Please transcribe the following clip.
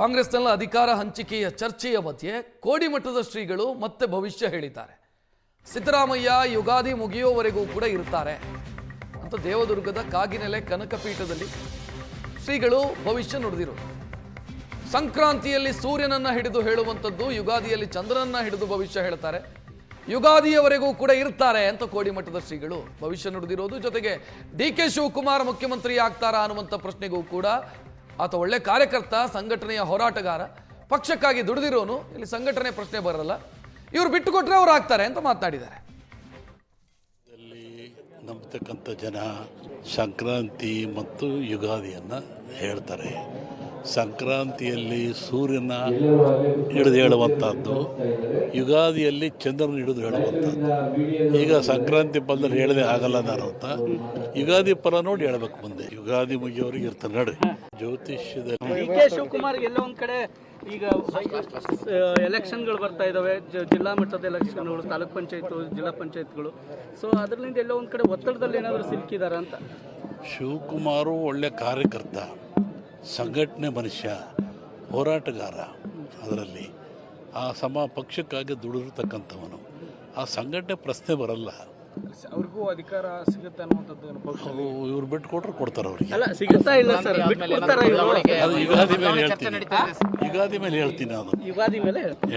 ಕಾಂಗ್ರೆಸ್ನಲ್ಲಿ ಅಧಿಕಾರ ಹಂಚಿಕೆಯ ಚರ್ಚೆಯ ಮಧ್ಯೆ ಕೋಡಿಮಠದ ಶ್ರೀಗಳು ಮತ್ತೆ ಭವಿಷ್ಯ ಹೇಳಿದ್ದಾರೆ. ಸಿದ್ದರಾಮಯ್ಯ ಯುಗಾದಿ ಮುಗಿಯುವವರೆಗೂ ಕೂಡ ಇರ್ತಾರೆ. ಅಂತ ದೇವದುರ್ಗದ ಕಾಗಿನೆಲೆ ಕನಕಪೀಠದಲ್ಲಿ ಶ್ರೀಗಳು ಭವಿಷ್ಯ ನುಡಿದಿರೋದು. ಸಂಕ್ರಾಂತಿಯಲ್ಲಿ ಸೂರ್ಯನನ್ನ ಹಿಡಿದು ಹೇಳುವಂಥದ್ದು, ಯುಗಾದಿಯಲ್ಲಿ ಚಂದ್ರನನ್ನ ಹಿಡಿದು ಭವಿಷ್ಯ ಹೇಳ್ತಾರೆ. ಯುಗಾದಿಯವರೆಗೂ ಕೂಡ ಇರ್ತಾರೆ ಅಂತ ಕೋಡಿಮಠದ ಶ್ರೀಗಳು ಭವಿಷ್ಯ ನುಡಿದಿರೋದು. ಜೊತೆಗೆ ಡಿ ಕೆ ಶಿವಕುಮಾರ್ ಮುಖ್ಯಮಂತ್ರಿ ಆಗ್ತಾರಾ ಅನ್ನುವಂಥ ಪ್ರಶ್ನೆಗೂ ಕೂಡ ಆತ ಒಳ್ಳೆ ಕಾರ್ಯಕರ್ತ, ಸಂಘಟನೆಯ ಹೋರಾಟಗಾರ, ಪಕ್ಷಕ್ಕಾಗಿ ದುಡಿದಿರೋನು. ಇಲ್ಲಿ ಸಂಘಟನೆ ಪ್ರಶ್ನೆ ಬರಲ್ಲ. ಇವ್ರು ಬಿಟ್ಟುಕೊಟ್ರೆ ಅವ್ರು ಆಗ್ತಾರೆ ಅಂತ ಮಾತನಾಡಿದ್ದಾರೆ. ನಂಬತಕ್ಕಂಥ ಜನ ಸಂಕ್ರಾಂತಿ ಮತ್ತು ಯುಗಾದಿಯನ್ನು ಹೇಳ್ತಾರೆ. ಸಂಕ್ರಾಂತಿಯಲ್ಲಿ ಸೂರ್ಯನ ಹಿಡಿದು ಹೇಳುವಂಥದ್ದು. ಯುಗಾದಿಯಲ್ಲಿ ಚಂದ್ರನ ಹಿಡಿದು ಹೇಳುವಂಥದ್ದು. ಈಗ ಸಂಕ್ರಾಂತಿ ಬಂದರೆ ಹೇಳದೆ ಆಗಲ್ಲ ನಾನು ಅಂತ. ಯುಗಾದಿ ಪರ ನೋಡಿ ಹೇಳ್ಬೇಕು ಮುಂದೆ. ಯುಗಾದಿ ಮುಗಿಯೋರಿಗೆ ಇರ್ತಾರೆ. ನೋಡಿ ಜ್ಯೋತಿಷ್ಯದಲ್ಲಿ ಡಿ ಕೆ ಶಿವಕುಮಾರ್ ಎಲ್ಲೋ ಒಂದ್ ಕಡೆ ಈಗ ಎಲೆಕ್ಷನ್ಗಳು ಬರ್ತಾ ಇದಾವೆ. ಜ- ಜಿಲ್ಲಾ ಮಟ್ಟದ ಎಲೆಕ್ಷನ್ಗಳು ತಾಲೂಕ್ ಪಂಚಾಯತ್ ಜಿಲ್ಲಾ ಪಂಚಾಯತ್ಗಳು. ಸೊ ಅದರಿಂದ ಎಲ್ಲೋ ಒಂದ್ ಕಡೆ ಒತ್ತಡದಲ್ಲಿ ಏನಾದರೂ ಸಿಲುಕಿದಾರ ಅಂತ? ಶಿವಕುಮಾರು ಒಳ್ಳೆ ಕಾರ್ಯಕರ್ತ. ಸಂಘಟನೆ ಮನುಷ್ಯ ಹೋರಾಟಗಾರ ಅದರಲ್ಲಿ. ಆ ಸಮ ಪಕ್ಷಕ್ಕಾಗಿ ದುಡಿದಿರ್ತಕ್ಕಂಥವನು. ಆ ಸಂಘಟನೆ ಪ್ರಶ್ನೆ ಬರಲ್ಲ. ಅವ್ರಿಗೂ ಅಧಿಕಾರ ಸಿಗುತ್ತೆ ಅನ್ನುವಂಥದ್ದು ಅವರು ಇವ್ರು ಬಿಟ್ಟು ಕೊಟ್ರೆ ಕೊಡ್ತಾರೆ ಅವ್ರಿಗೆ. ಅಲ್ಲ ಸಿಗುತ್ತಾ ಇಲ್ಲ ಸರ್? ಅದು ಯುಗಾದಿ ಮೇಲೆ ಹೇಳ್ತೀನಿ. ಯುಗಾದಿ ಮೇಲೆ ಹೇಳ್ತೀನಿ ಅದು ಯುಗಾದಿ ಮೇಲೆ ಹೇಳ್ತೀನಿ.